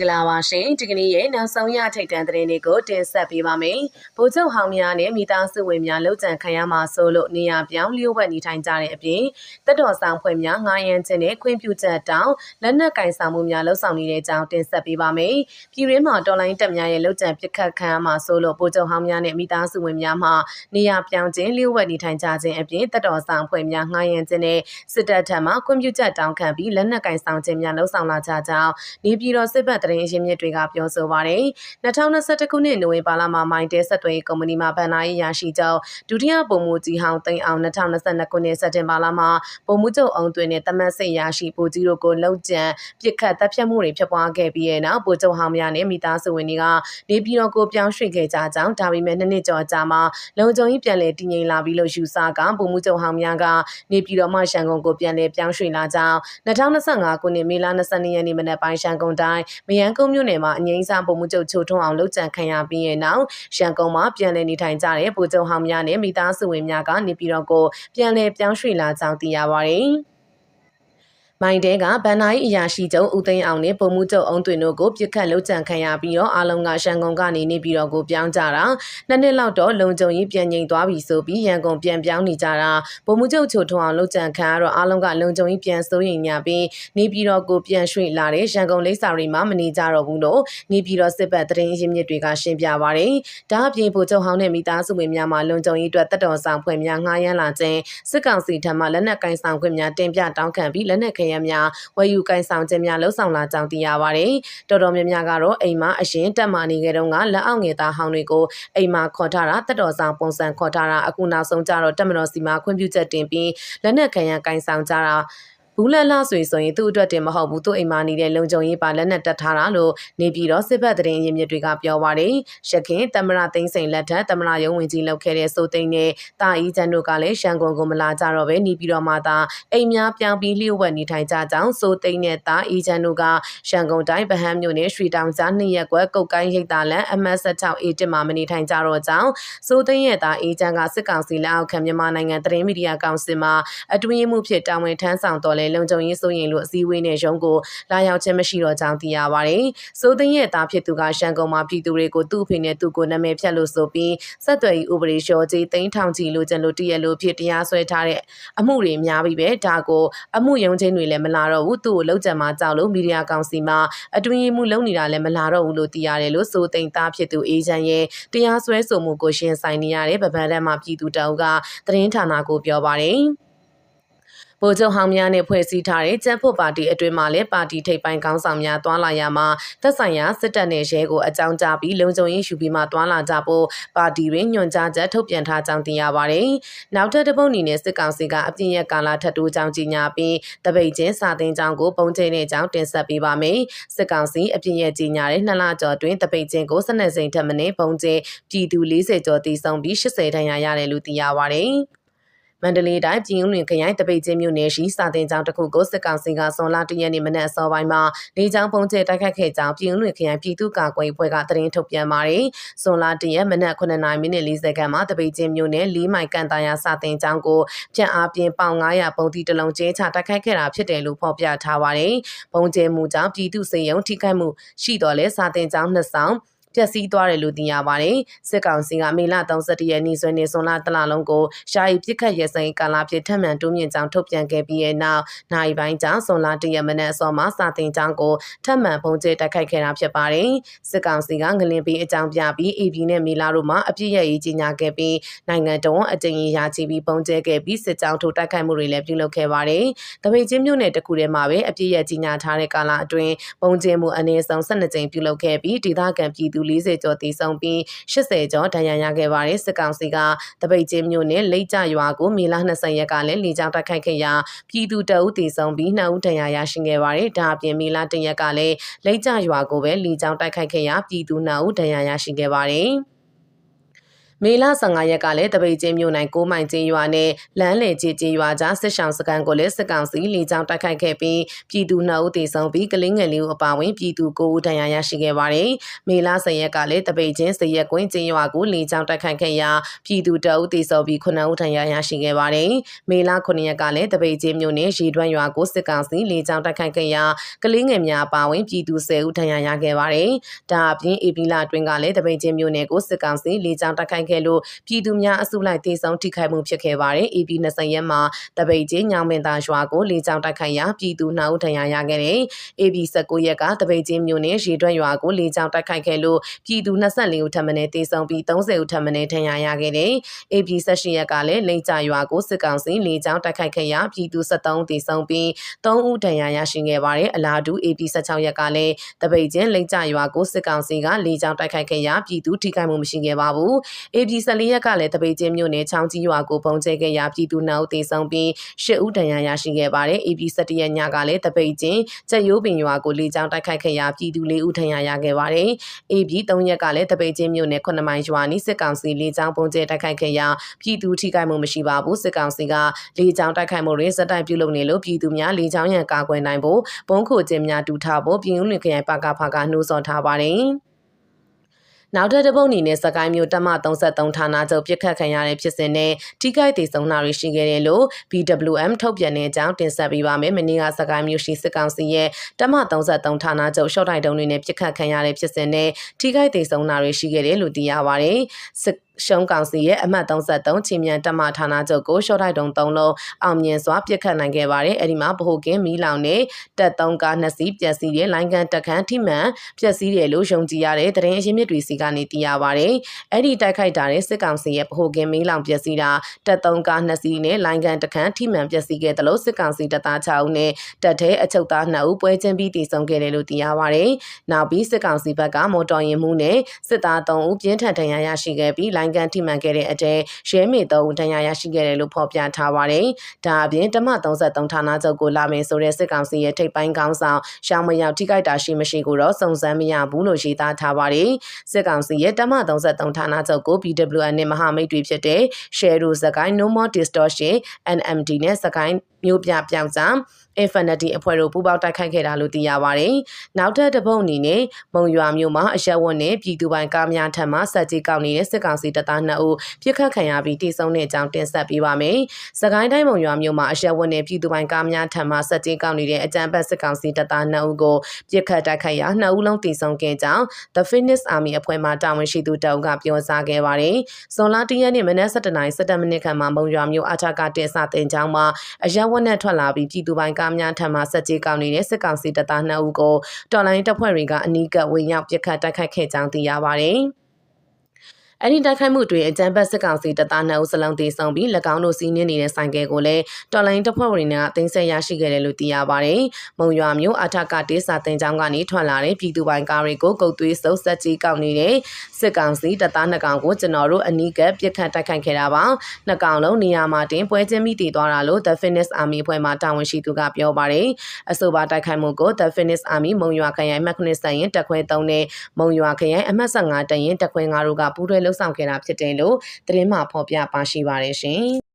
မင်္ဂလာပါရှင်ဒီကနေ့ရဲ့နောက်ဆုံးရထိတ်တန့်သတင်းတွေကိုတင်ဆက်ပေးပါမယ်။ဗိုလ်ချုပ်ဟောင်းများနဲ့မိသားစုဝင်များလှုပ်ကြံခံရမှာဆိုလို့နေရာပြောင်းလျှို့ဝှက်နေထိုင်ကြတဲ့အပြင်တက်တော်ဆောင်ဖွဲ့များငားရန်ခြင်းနဲ့ခွင့်ပြုချက်တောင်းလက်နက်ကင်ဆောင်မှုများလှုပ်ဆောင်နေတဲ့အကြောင်းတင်ဆက်ပေးပါမယ်။ပြည်ရင်းမှာတော်လိုင်းတက်များရဲ့လှုပ်ကြံပစ်ခတ်ခံရမှာဆိုလို့ဗိုလ်ချုပ်ဟောင်းများနဲ့မိသားစုဝင်များမှနေရာပြောင်းခြင်းလျှို့ဝှက်နေထိုင်ကြခြင်းအပြင်တက်တော်ဆောင်ဖွဲ့များငားရန်ခြင်းနဲ့စစ်တပ်ထံမှခွင့်ပြုချက်တောင်းခံပြီးလက်နက်ကင်ဆောင်ခြင်းများလှုပ်ဆောင်လာကြကြောင်းနေပြည်တော်စစ်ဘက်တရင်ရင်းမြစ်တွေကပြောဆိုပါရယ်2021ခုနှစ်နိုဝင်ဘာလမှာမိုင်းတဲဆက်သွယ်ကုမ္ပဏီမှာဗန်နာရေးရရှိကြောင်းဒုတိယပုံမှုကြီးဟောင်းသိန်းအောင်2022ခုနှစ်စက်တင်ဘာလမှာပုံမှုချုပ်အောင်တွင်နဲ့တမတ်စိတ်ရရှိပူကြီးတို့ကိုလှုပ်ကြံပြစ်ခတ်တပ်ဖြတ်မှုတွေဖြစ်ပွားခဲ့ပြီးတဲ့နောက်ပူချုပ်ဟောင်းများနဲ့မိသားစုဝင်တွေကနေပြည်တော်ကိုပြောင်းရွှေ့ခဲ့ကြကြောင်းဒါပေမဲ့နှစ်နှစ်ကျော်ကြာမှလုံခြုံရေးပြန်လည်တည်ငြိမ်လာပြီးလို့ယူဆကပုံမှုချုပ်ဟောင်းများကနေပြည်တော်မှရှန်ကုန်ကိုပြန်လည်ပြောင်းရွှေ့လာကြောင်း2025ခုနှစ်မေလ22ရက်နေ့မနက်ပိုင်းရှန်ကုန်တိုင်းမယန်းကုန်းမြို့နယ်မှာအငိမ့်စားပုံမှုချုပ်ချိုထွန်းအောင်လှုပ်ကြံခံရပြီးရဲ့နောက်ရန်ကုန်မှာပြန်လည်နေထိုင်ကြတဲ့ဗိုလ်ချုပ်ဟောင်းများနဲ့မိသားစုဝင်များကနေပြည်တော်ကိုပြန်လည်ပြောင်းရွှေ့လာကြောင်းသိရပါတယ်။ မိုင်းတဲကဗန်နိုင်အရာရှိချုပ်ဦးသိန်းအောင်နဲ့ပုံမှုချုပ်အောင်တွင်တို့ကိုပြစ်ခတ်လှုပ်ကြံခံရပြီးတော့အားလုံးကရှန်ကုန်ကနေနေပြီးတော့ကိုပြောင်းကြတာနှစ်နှစ်လောက်တော့လုံခြုံရေးပြန်ငြိမ်သွားပြီဆိုပြီးရန်ကုန်ပြန်ပြောင်းနေကြတာပုံမှုချုပ်ချိုထွန်းအောင်လှုပ်ကြံခံရတော့အားလုံးကလုံခြုံရေးပြန်စိုးရိမ်ညာပြီးနေပြီးတော့ကိုပြန်ရွှေ့လာတဲ့ရန်ကုန်လိပ်စာတွေမှာမနေကြတော့ဘူးလို့နေပြီးတော့စစ်ပတ်သတင်းရင်းမြစ်တွေကရှင်းပြပါရတယ်ဒါအပြင်ဗိုလ်ချုပ်ဟောင်းနဲ့မိသားစုဝင်များမှလုံခြုံရေးအတွက်တက်တော်ဆောင်ဖွဲ့များငှားရမ်းလာခြင်းစစ်ကောင်စီထံမှလက်နက်ကင်ဆောင်ခွင့်များတင်ပြတောင်းခံပြီးလက်နက်ခဲယမ်းများဝယ်ယူကင်ဆောင်ခြင်းများလှုပ်ဆောင်လာကြောင်းသိရပါတယ်။တော်တော်များများကတော့အိမ်မှာအရင်တက်မာနေကြတော့ကလက်အောက်ငယ်သားဟောင်းတွေကိုအိမ်မှာခေါ်ထားတာတက်တော်ဆောင်ပုံစံခေါ်ထားတာအခုနောက်ဆုံးကြတော့တက်မတော်စီမှာခွင့်ပြုချက်တင်ပြီးလက်နက်ခံရန်ကင်ဆောင်ကြတာ ဘူးလန်လာဆွေဆိုရင်သူ့အတွက်တင်မဟုတ်ဘူးသူ့အိမ်မှာနေတဲ့လုံခြုံရေးပါလက်နက်တက်ထားတာလို့နေပြည်တော်စစ်ဘက်သတင်းရင်းမြစ်တွေကပြောပါတယ်။ရခင်တမရသိန်းစိန်လက်ထက်တမရရုံးဝင်ကြီးလောက်ခဲ့တဲ့စိုးသိန်းနဲ့တာအီချန်တို့ကလည်းရှန်ကုန်ကိုမလာကြတော့ပဲနေပြည်တော်မှာသာအိမ်များပြောင်းပြီးလျှို့ဝှက်နေထိုင်ကြကြောင်းစိုးသိန်းနဲ့တာအီချန်တို့ကရှန်ကုန်တိုင်းဗဟန်းမြို့နယ်ရွှေတောင်ကြားနှစ်ရက်ကွယ်ကုတ်ကိုင်းရိပ်သာလန်အမတ်16 A1 မှာမနေထိုင်ကြတော့ကြောင်းစိုးသိန်းရဲ့တာအီချန်ကစစ်ကောင်စီလက်အောက်ခံမြန်မာနိုင်ငံသတင်းမီဒီယာကောင်စီမှာအတွင်းမှုဖြစ်တာဝန်ထမ်းဆောင်တော်လဲလုံခြုံရေးစိုးရင်လို့အစည်းအဝေးနဲ့ရုံးကိုလာရောက်ခြင်းမရှိတော့ကြောင်းသိရပါတယ်။စိုးသိန်းရဲ့သားဖြစ်သူကရှန်ကုန်မှာပြည်သူတွေကိုသူ့အဖေနဲ့သူ့ကိုနာမည်ဖြတ်လို့ဆိုပြီးဆက်သွယ်ရေးဥပဒေလျှော်ကြီးသိန်းထောင်ချီလို့ကျန်လို့တရက်လို့ဖြစ်တရားစွဲထားတဲ့အမှုတွေများပြီပဲဒါကိုအမှုရုံးချင်းတွေလည်းမလာတော့ဘူးသူ့ကိုလောက်ကြံမှာကြောက်လို့မီဒီယာကောင်စီမှာအတွင်းမှုလုံးနေတာလည်းမလာတော့ဘူးလို့သိရတယ်လို့စိုးသိန်းသားဖြစ်သူအေဂျင့်ရဲ့တရားစွဲဆိုမှုကိုရှင်းဆိုင်နေရတဲ့ဗဗန်တန်းမှာပြည်သူတအုပ်ကသတင်းဌာနကိုပြောပါတယ်။ ဗိုလ်ချုပ်ဟောင်းများနဲ့ဖွဲ့စည်းထားတဲ့ကျန်းဖို့ပါတီအတွင်းမှာလည်းပါတီထိပ်ပိုင်းခေါင်းဆောင်များတွာလာရမှာသက်ဆိုင်ရာစစ်တပ်နဲ့ရဲကိုအကြောင်းကြားပြီးလုံခြုံရေးယူပြီးမှတွာလာကြဖို့ပါတီတွင်ညွှန်ကြားချက်ထုတ်ပြန်ထားကြောင်းသိရပါတယ်။နောက်ထပ်တစ်ပုတ်အနေနဲ့စစ်ကောင်စီကအပြင်းရဲ့ကာလာထပ်တိုးကြောင်းကြီးညာပြီးတပိတ်ချင်းစာတင်ကြောင်းကိုပုံချိန်နဲ့ကြောင်းတင်ဆက်ပေးပါမယ်။စစ်ကောင်စီအပြင်းရဲ့ကြီးညာတဲ့နှစ်လကျော်တွင်တပိတ်ချင်းကို12စိန်ထက်မနည်းပုံချင်းပြည်သူ40ကျော်တည်ဆုံပြီး80ဒဏ်ရာရတယ်လို့သိရပါတယ်။ မန္တလေးတိုင်းပြည်ဦးလွင်ခရိုင်တပိတ်ချင်းမြို့နယ်ရှိစာတင်ကျောင်းတစ်ခုကိုစစ်ကောင်စီကဇွန်လ၁ရက်နေ့မနက်အစောပိုင်းမှာလေကြောင်းပုံကျဲတိုက်ခတ်ခဲ့ကြောင်းပြည်ဦးလွင်ခရိုင်ပြည်သူ့ကာကွယ်ရေးဖွဲ့ကသတင်းထုတ်ပြန်ပါတယ်။ဇွန်လ၁ရက်မနက်9:40မိနစ်40ခန်းမှာတပိတ်ချင်းမြို့နယ်၄မိုင်ကန်တာယာစာတင်ကျောင်းကိုပြန့်အားပြင်းပေါင်900ပုံတီတလုံးကျဲချတိုက်ခတ်ခဲ့တာဖြစ်တယ်လို့ဖော်ပြထားပါတယ်။ပုံကျဲမှုကြောင့်ပြည်သူစေယုံထိခိုက်မှုရှိတော်လဲစာတင်ကျောင်းနှစ်ဆောင် ပျက်စီးသွားတယ်လို့သိရပါတယ်။စစ်ကောင်စီကမေလ31ရက်နေ့စွဲနေစွန်လာတလလုံးကိုရှားရီပြစ်ခတ်ရစင်ကာလာပြစ်ထက်မှန်တိုးမြင့်ကြောင်းထုတ်ပြန်ခဲ့ပြီးတဲ့နောက်နိုင်ပိုင်းကြောင့်စွန်လာတရက်မနက်အစောမှာစာတင်ကြောင်းကိုထပ်မံပုံကျဲတိုက်ခိုက်ခဲ့တာဖြစ်ပါတယ်။စစ်ကောင်စီကငလင်ပေးအကြောင်းပြပြီး AB နဲ့မေလာတို့မှအပြစ်ရရေးကြီးညာခဲ့ပြီးနိုင်ငံတော်အကြိမ်ရာချီပြီးပုံကျဲခဲ့ပြီးစစ်ကြောင်းထိုးတိုက်ခိုက်မှုတွေလည်းပြုလုပ်ခဲ့ပါတယ်။တပိတ်ချင်းမြို့နယ်တခုထဲမှာပဲအပြစ်ရကြီးညာထားတဲ့ကာလအတွင်းပုံကျဲမှုအနည်းဆုံး12ကြိမ်ပြုလုပ်ခဲ့ပြီးဒေသခံပြည်သူ40ကျော်တည်ဆုံပြီး80ကျော်ဒဏ်ရာရခဲ့ပါတယ်စစ်ကောင်စီကတပိတ်ချင်းမြို့နယ်လိတ်ကြရွာကိုမေလ20ရက်ကလည်းလေကြောင်းတိုက်ခိုက်ခဲ့ရာပြည်သူတအုပ်တည်ဆုံပြီး2ဦးဒဏ်ရာရရှိခဲ့ပါတယ်ဒါအပြင်မေလ1ရက်ကလည်းလိတ်ကြရွာကိုပဲလေကြောင်းတိုက်ခိုက်ခဲ့ရာပြည်သူ2ဦးဒဏ်ရာရရှိခဲ့ပါတယ် မေလ15ရက်ကလည်းတပိတ်ချင်းမြို့နိုင်9မိုင်ချင်းရွာနဲ့လမ်းလေကြီးကြီးရွာကြားစစ်ဆောင်စကန်ကိုလည်းစစ်ကောင်စီလေကြောင်းတိုက်ခိုက်ခဲ့ပြီးပြည်သူ2ဦးသေဆုံးပြီးကလေးငယ်လေးဦးအပါအဝင်ပြည်သူ9ဦးဒဏ်ရာရရှိခဲ့ပါတယ်။မေလ10ရက်ကလည်းတပိတ်ချင်းစရက်ကွင်းချင်းရွာကိုလေကြောင်းတိုက်ခိုက်ခဲ့ရာပြည်သူ2ဦးသေဆုံးပြီး9ဦးဒဏ်ရာရရှိခဲ့ပါတယ်။မေလ9ရက်ကလည်းတပိတ်ချင်းမြို့နယ်ရေတွန်းရွာကိုစစ်ကောင်စီလေကြောင်းတိုက်ခိုက်ခဲ့ရာကလေးငယ်များအပါအဝင်ပြည်သူ10ဦးဒဏ်ရာရခဲ့ပါတယ်။ဒါအပြင်အေပီလာအတွင်းကလည်းတပိတ်ချင်းမြို့နယ်ကိုစစ်ကောင်စီလေကြောင်းတိုက်ခိုက်ခဲ့လို့ပြည်သူများအစုလိုက်တေဆုံးထိခိုက်မှုဖြစ်ခဲ့ပါတယ်။ EP 20ရက်မှာတပိတ်ချင်းညောင်မင်သာရွာကိုလေကြောင်းတိုက်ခိုက်ရာပြည်သူ2ဦးဒဏ်ရာရခဲ့တယ်။ EP 19ရက်ကတပိတ်ချင်းမြို့နယ်ရေတွက်ရွာကိုလေကြောင်းတိုက်ခိုက်ခဲ့လို့ပြည်သူ24ဦးထပ်မံတေဆုံးပြီး30ဦးထပ်မံဒဏ်ရာရခဲ့တယ်။ AP 18ရက်ကလည်းလိမ့်ကြရွာကိုစစ်ကောင်စီလေကြောင်းတိုက်ခိုက်ခဲ့ရာပြည်သူ73ဦးတေဆုံးပြီး3ဦးဒဏ်ရာရရှိခဲ့ပါတယ်။အလားတူ AP 16ရက်ကလည်းတပိတ်ချင်းလိမ့်ကြရွာကိုစစ်ကောင်စီကလေကြောင်းတိုက်ခိုက်ခဲ့ရာပြည်သူထိခိုက်မှုမရှိခဲ့ပါဘူး။ AP 14ရက်ကလည်းတပိတ်ချင်းမြို့နယ်ချောင်းကြီးရွာကိုပုံကျဲခဲ့ရာပြည်သူနှုတ်သေဆုံးပြီး၈ဦးဒဏ်ရာရရှိခဲ့ပါတယ်။ AP 17ရက်ညကလည်းတပိတ်ချင်းချက်ရိုးပင်ရွာကိုလေကြောင်းတိုက်ခိုက်ခဲ့ရာပြည်သူ၄ဦးဒဏ်ရာရခဲ့ပါတယ်။ AP 3ရက်ကလည်းတပိတ်ချင်းမြို့နယ်9မိုင်ရွာနီးစစ်ကောင်စီလေကြောင်းပုံကျဲတိုက်ခိုက်ခဲ့ရာပြည်သူထိခိုက်မှုမရှိပါဘူးစစ်ကောင်စီကလေကြောင်းတိုက်ခိုက်မှုတွေစက်တိုက်ပြုလုပ်နေလို့ပြည်သူများလေကြောင်းရန်ကာကွယ်နိုင်ဖို့ဘုံခိုခြင်းများတူထားဖို့ပြည်ဦးလွင်ခရိုင်ပါကဖကနှိုးဆော်ထားပါတယ်။ နောက်ထပ်တစ်ပုတ်အနေနဲ့စကိုင်းမျိုးတမ33ဌာနချုပ်ပြစ်ခတ်ခံရတဲ့ဖြစ်စဉ်နဲ့ထိခိုက်ဒေဆုံးတာတွေရှိခဲ့တယ်လို့ BWM ထုတ်ပြန်တဲ့အကြောင်းတင်ဆက်ပေးပါမယ်။မနေ့ကစကိုင်းမျိုးရှိစစ်ကောင်စီရဲ့တမ33ဌာနချုပ်ရှော့တိုက်တုံးတွေနဲ့ပြစ်ခတ်ခံရတဲ့ဖြစ်စဉ်နဲ့ထိခိုက်ဒေဆုံးတာတွေရှိခဲ့တယ်လို့သိရပါတယ်။စစ်ရှုံးကောင်စီရဲ့အမှတ်33ချင်းမြန်တပ်မဌာနချုပ်ကိုရှော့တိုက်တုံ3လုံးအောင်မြင်စွာပြစ်ခတ်နိုင်ခဲ့ပါတယ်။အဲဒီမှာဗဟိုကင်းမီလောင်နဲ့တက်3ကား2စီးပျက်စီးတဲ့လိုင်းကန်တက်ခန်းထိမှန်ပျက်စီးတယ်လို့ယုံကြည်ရတဲ့သတင်းအရင်းမြစ်တွေစီကနေသိရပါတယ်။အဲ့ဒီတိုက်ခိုက်တာတဲ့စစ်ကောင်စီရဲ့ဗဟိုကင်းမီလောင်ပျက်စီးတာတက်3ကား2စီးနဲ့လိုင်းကန်တက်ခန်းထိမှန်ပျက်စီးခဲ့တယ်လို့စစ်ကောင်စီတပ်သား6ဦးနဲ့တပ်ထဲအချုပ်သား2ဦးပွဲချင်းပြီးတည်ဆုံခဲ့တယ်လို့သိရပါတယ်။နောက်ပြီးစစ်ကောင်စီဘက်ကမော်တော်ယာဉ်မှုနဲ့စစ်သား3ဦးပြင်းထန်ဒဏ်ရာရရှိခဲ့ပြီးလိုင်းကန်ထိမှန်ခဲ့တဲ့အတဲရဲမေ3ဦးဒဏ်ရာရရှိခဲ့တယ်လို့ဖော်ပြထားပါတယ်။ဒါအပြင်တမ33ဌာနချုပ်ကိုလာမယ်ဆိုတဲ့စစ်ကောင်စီရဲ့ထိပ်ပိုင်းခေါင်းဆောင်ရှောင်းမရောက်ထိခိုက်တာရှိမရှိကိုတော့စုံစမ်းမရဘူးလို့ရေးသားထားပါတယ်။စစ်ကောင်စီရဲ့တမ33ဌာနချုပ်ကို BWN နဲ့မဟာမိတ်တွေဖြစ်တဲ့ Share တို့စကိုင်း No More Distortion NMD နဲ့စကိုင်း မျိုးပြပြောင်စာ Infinity အဖွဲ့တို့ပူးပေါင်းတိုက်ခိုက်ခဲ့တာလို့သိရပါတယ်။နောက်ထပ်တစ်ပုတ်အနေနဲ့မုံရွာမြို့မှာအရက်ဝတ်နဲ့ပြည်သူပိုင်ကားများထံမှစက်ကြီးကောက်နေတဲ့စစ်ကောင်စီတပ်သား2ဦးပြစ်ခတ်ခံရပြီးတိစုံတဲ့အကြောင်းတင်ဆက်ပေးပါမယ်။စကိုင်းတိုင်းမုံရွာမြို့မှာအရက်ဝတ်နဲ့ပြည်သူပိုင်ကားများထံမှစက်ကြီးကောက်နေတဲ့အကြမ်းဖက်စစ်ကောင်စီတပ်သား2ဦးကိုပြစ်ခတ်တိုက်ခိုက်ရာ2ဦးလုံးတိစုံခဲ့ကြောင်း The Fitness Army အဖွဲ့မှတာဝန်ရှိသူတအုပ်ကပြောကြားခဲ့ပါတယ်။ဇွန်လ1ရက်နေ့မနက်7:00နာရီ17မိနစ်ခန့်မှာမုံရွာမြို့အထက်ကတင်စတင်ကြောင်းမှာအရက်ဝတ်နဲ့ထွက်လာပြီးပြည်သူပိုင်ကားများထံမှစက်ကြီးကောက်နေတဲ့စစ်ကောင်စီတပ်သား2ဦးကိုတော်လိုင်းတပ်ဖွဲ့တွေကအနီးကပ်ဝင်ရောက်ပစ်ခတ်တိုက်ခိုက်ခဲ့ကြောင်းသိရပါတယ်။အဲ့ဒီတိုက်ခိုက်မှုတွင်အကြမ်းဖက်စစ်ကောင်စီတပ်သား2ဦးစလုံးသေဆုံးပြီး၎င်းတို့စီးနင်းနေတဲ့ဆိုင်ကယ်ကိုလည်းတော်လိုင်းတပ်ဖွဲ့ဝင်တွေကတင်ဆက်ရရှိခဲ့တယ်လို့သိရပါတယ်။မုံရွာမြို့အထက်ကတေးစာတင်ကျောင်းကနေထွက်လာတဲ့ပြည်သူပိုင်ကားတွေကိုကုတ်သွေးစုပ်ဆက်ကြီးကောက်နေတဲ့ စစ်ကောင်စီတပ်သား2ကောင်ကိုကျွန်တော်တို့အနီးကပ်ပြစ်ခတ်တိုက်ခိုက်ခဲ့တာပါ။နှစ်ကောင်လုံးနေရာမှာတင်ပွဲချင်းမိတည်သွားတာလို့ The Fitness Army အဖွဲ့မှတာဝန်ရှိသူကပြောပါတယ်။အဆိုပါတိုက်ခိုက်မှုကို The Fitness Army မုံရွာခရိုင်မက်ခနစ်ဆိုင်ရင်တက်ခွဲ3နဲ့မုံရွာခရိုင်အမှတ်15တရင်တက်ခွဲ9တို့ကပူးတွဲလှုပ်ဆောင်ခဲ့တာဖြစ်တယ်လို့သတင်းမှဖော်ပြပါရှိပါတယ်ရှင်